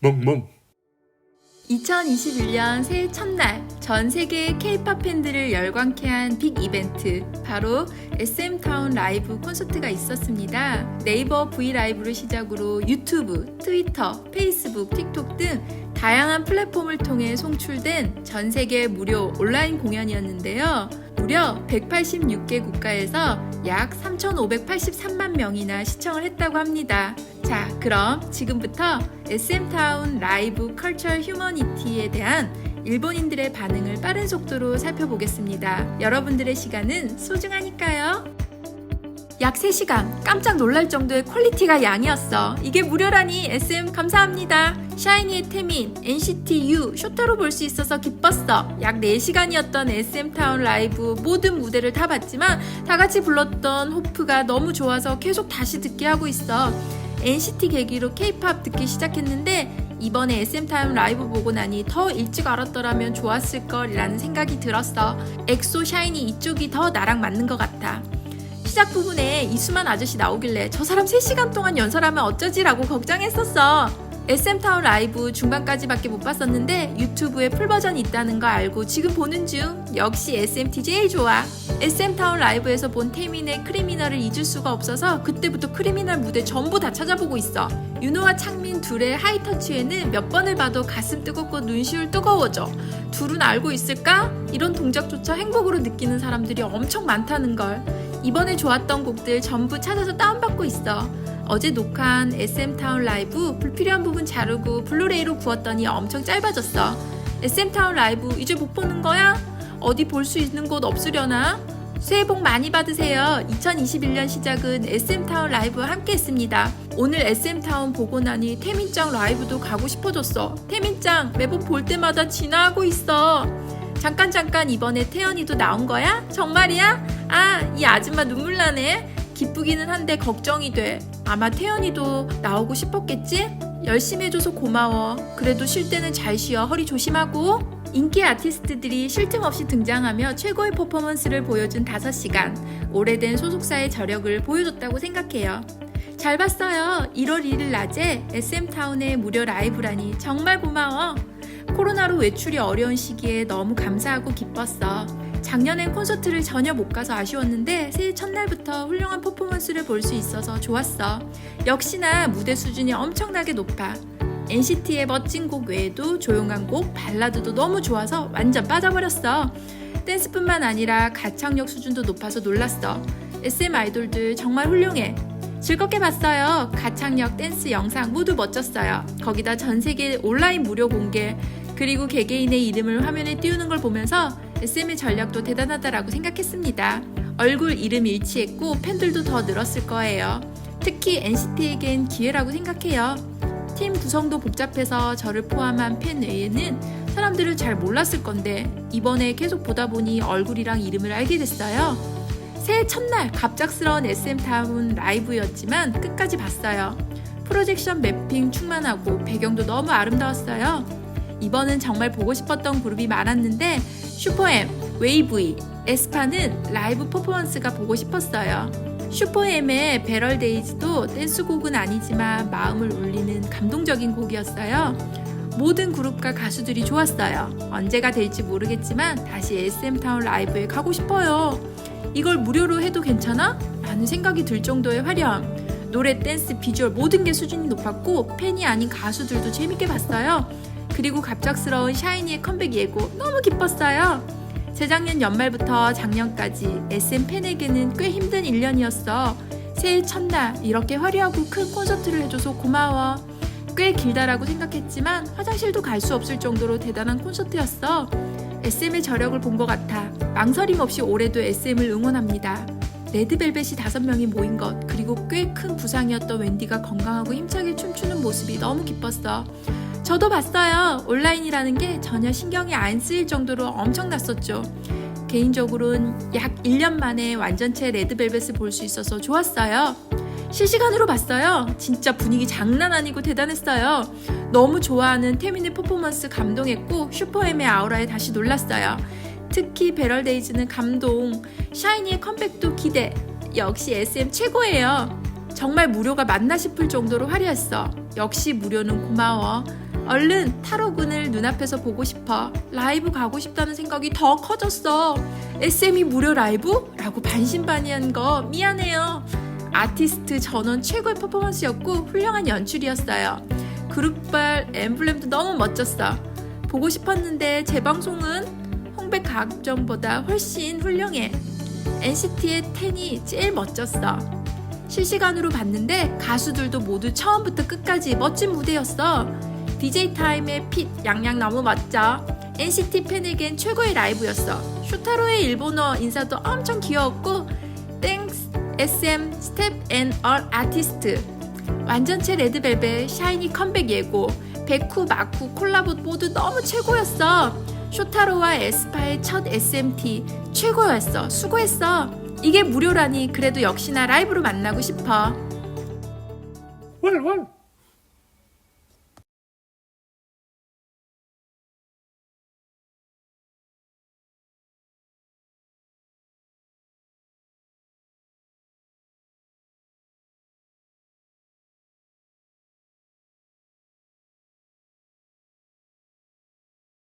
멍멍 2021년 새해 첫날 전 세계 K-팝 팬들을 열광케 한 빅 이벤트 바로 SM타운 라이브 콘서트가 있었습니다. 네이버 V 라이브를 시작으로 유튜브, 트위터, 페이스북, 틱톡 등 다양한 플랫폼을 통해 송출된 전 세계 무료 온라인 공연이었는데요. 무려 186개 국가에서 약 3,583만 명이나 시청을 했다고 합니다. 자, 그럼 지금부터 SM타운 라이브 컬처 휴머니티에 대한 일본인들의 반응을 빠른 속도로 살펴보겠습니다. 여러분들의 시간은 소중하니까요. 약 3시간 깜짝 놀랄 정도의 퀄리티가 양이었어. 이게 무료라니 SM 감사합니다. 샤이니의 태민, NCT U, 쇼타로 볼 수 있어서 기뻤어. 약 4시간이었던 SM타운 라이브 모든 무대를 다 봤지만 다 같이 불렀던 호프가 너무 좋아서 계속 다시 듣게 하고 있어. NCT 계기로 K-팝 듣기 시작했는데 이번에 SM타운 라이브 보고 나니 더 일찍 알았더라면 좋았을 걸이라는 생각이 들었어. 엑소 샤이니 이쪽이 더 나랑 맞는 것 같아. 시작 부분에 이수만 아저씨 나오길래 저 사람 3시간 동안 연설하면 어쩌지라고 걱정했었어. SM타운 라이브 중반까지밖에 못 봤었는데 유튜브에 풀버전이 있다는 거 알고 지금 보는 중. 역시 SMT 제일 좋아. SM타운 라이브에서 본 태민의 크리미널을 잊을 수가 없어서 그때부터 크리미널 무대 전부 다 찾아보고 있어. 윤호와 창민 둘의 하이터치에는 몇 번을 봐도 가슴 뜨겁고 눈시울 뜨거워져. 둘은 알고 있을까? 이런 동작조차 행복으로 느끼는 사람들이 엄청 많다는 걸. 이번에 좋았던 곡들 전부 찾아서 다운받고 있어. 어제 녹화한 SM타운 라이브 불필요한 부분 자르고 블루레이로 구웠더니 엄청 짧아졌어. SM타운 라이브 이제 못 보는 거야? 어디 볼 수 있는 곳 없으려나? 새해 복 많이 받으세요. 2021년 시작은 SM타운 라이브와 함께 했습니다. 오늘 SM타운 보고 나니 태민짱 라이브도 가고 싶어졌어. 태민짱 매번 볼 때마다 진화하고 있어. 잠깐 잠깐 이번에 태연이도 나온 거야? 정말이야? 아, 이 아줌마 눈물 나네. 기쁘기는 한데 걱정이 돼. 아마 태연이도 나오고 싶었겠지? 열심히 해줘서 고마워. 그래도 쉴 때는 잘 쉬어. 허리 조심하고. 인기 아티스트들이 쉴 틈 없이 등장하며 최고의 퍼포먼스를 보여준 5시간. 오래된 소속사의 저력을 보여줬다고 생각해요. 잘 봤어요. 1월 1일 낮에 SM타운의 무료 라이브라니 정말 고마워. 코로나로 외출이 어려운 시기에 너무 감사하고 기뻤어. 작년엔 콘서트를 전혀 못 가서 아쉬웠는데 새해 첫날부터 훌륭한 퍼포먼스를 볼 수 있어서 좋았어. 역시나 무대 수준이 엄청나게 높아. NCT의 멋진 곡 외에도 조용한 곡, 발라드도 너무 좋아서 완전 빠져버렸어. 댄스뿐만 아니라 가창력 수준도 높아서 놀랐어. SM 아이돌들 정말 훌륭해. 즐겁게 봤어요. 가창력, 댄스 영상 모두 멋졌어요. 거기다 전 세계 온라인 무료 공개, 그리고 개개인의 이름을 화면에 띄우는 걸 보면서 SM의 전략도 대단하다라고 생각했습니다. 얼굴 이름 일치했고 팬들도 더 늘었을 거예요. 특히 NCT에겐 기회라고 생각해요. 팀 구성도 복잡해서 저를 포함한 팬 외에는 사람들을 잘 몰랐을 건데 이번에 계속 보다 보니 얼굴이랑 이름을 알게 됐어요. 새해 첫날 갑작스러운 SM타운 라이브였지만 끝까지 봤어요. 프로젝션 매핑 충만하고 배경도 너무 아름다웠어요. 이번은 정말 보고 싶었던 그룹이 많았는데 슈퍼엠, 웨이브이, 에스파는 라이브 퍼포먼스가 보고 싶었어요. 슈퍼엠의 베럴데이즈도 댄스곡은 아니지만 마음을 울리는 감동적인 곡이었어요. 모든 그룹과 가수들이 좋았어요. 언제가 될지 모르겠지만 다시 SM타운 라이브에 가고 싶어요. 이걸 무료로 해도 괜찮아? 라는 생각이 들 정도의 화려함. 노래, 댄스, 비주얼 모든 게 수준이 높았고 팬이 아닌 가수들도 재밌게 봤어요. 그리고 갑작스러운 샤이니의 컴백 예고 너무 기뻤어요. 재작년 연말부터 작년까지 SM 팬에게는 꽤 힘든 1년이었어. 새해 첫날 이렇게 화려하고 큰 콘서트를 해줘서 고마워. 꽤 길다라고 생각했지만 화장실도 갈 수 없을 정도로 대단한 콘서트였어. SM의 저력을 본 것 같아. 망설임 없이 올해도 SM을 응원합니다. 레드벨벳이 다섯 명이 모인 것, 그리고 꽤 큰 부상이었던 웬디가 건강하고 힘차게 춤추는 모습이 너무 기뻤어. 저도 봤어요. 온라인이라는 게 전혀 신경이 안 쓰일 정도로 엄청났었죠. 개인적으로는 약 1년 만에 완전체 레드벨벳을 볼 수 있어서 좋았어요. 실시간으로 봤어요. 진짜 분위기 장난 아니고 대단했어요. 너무 좋아하는 태민의 퍼포먼스 감동했고 슈퍼엠의 아우라에 다시 놀랐어요. 특히 베럴데이즈는 감동, 샤이니의 컴백도 기대. 역시 SM 최고예요. 정말 무료가 맞나 싶을 정도로 화려했어. 역시 무료는 고마워. 얼른 타로군을 눈앞에서 보고 싶어 라이브 가고 싶다는 생각이 더 커졌어. SM이 무료 라이브? 라고 반신반의한 거 미안해요. 아티스트 전원 최고의 퍼포먼스였고 훌륭한 연출이었어요. 그룹발 엠블렘도 너무 멋졌어. 보고 싶었는데 재방송은 홍백 가급전보다 훨씬 훌륭해. NCT의 텐이 제일 멋졌어. 실시간으로 봤는데 가수들도 모두 처음부터 끝까지 멋진 무대였어. DJ 타임의 핏 양양 너무 멋져. NCT 팬에겐 최고의 라이브였어. 쇼타로의 일본어 인사도 엄청 귀여웠고, 땡스 SM 스텝 앤얼 아티스트 완전체 레드벨벳 샤이니 컴백 예고 백후 마쿠 콜라보 모두 너무 최고였어. 쇼타로와 에스파의 첫 SMT 최고였어. 수고했어. 이게 무료라니 그래도 역시나 라이브로 만나고 싶어. 월, 월.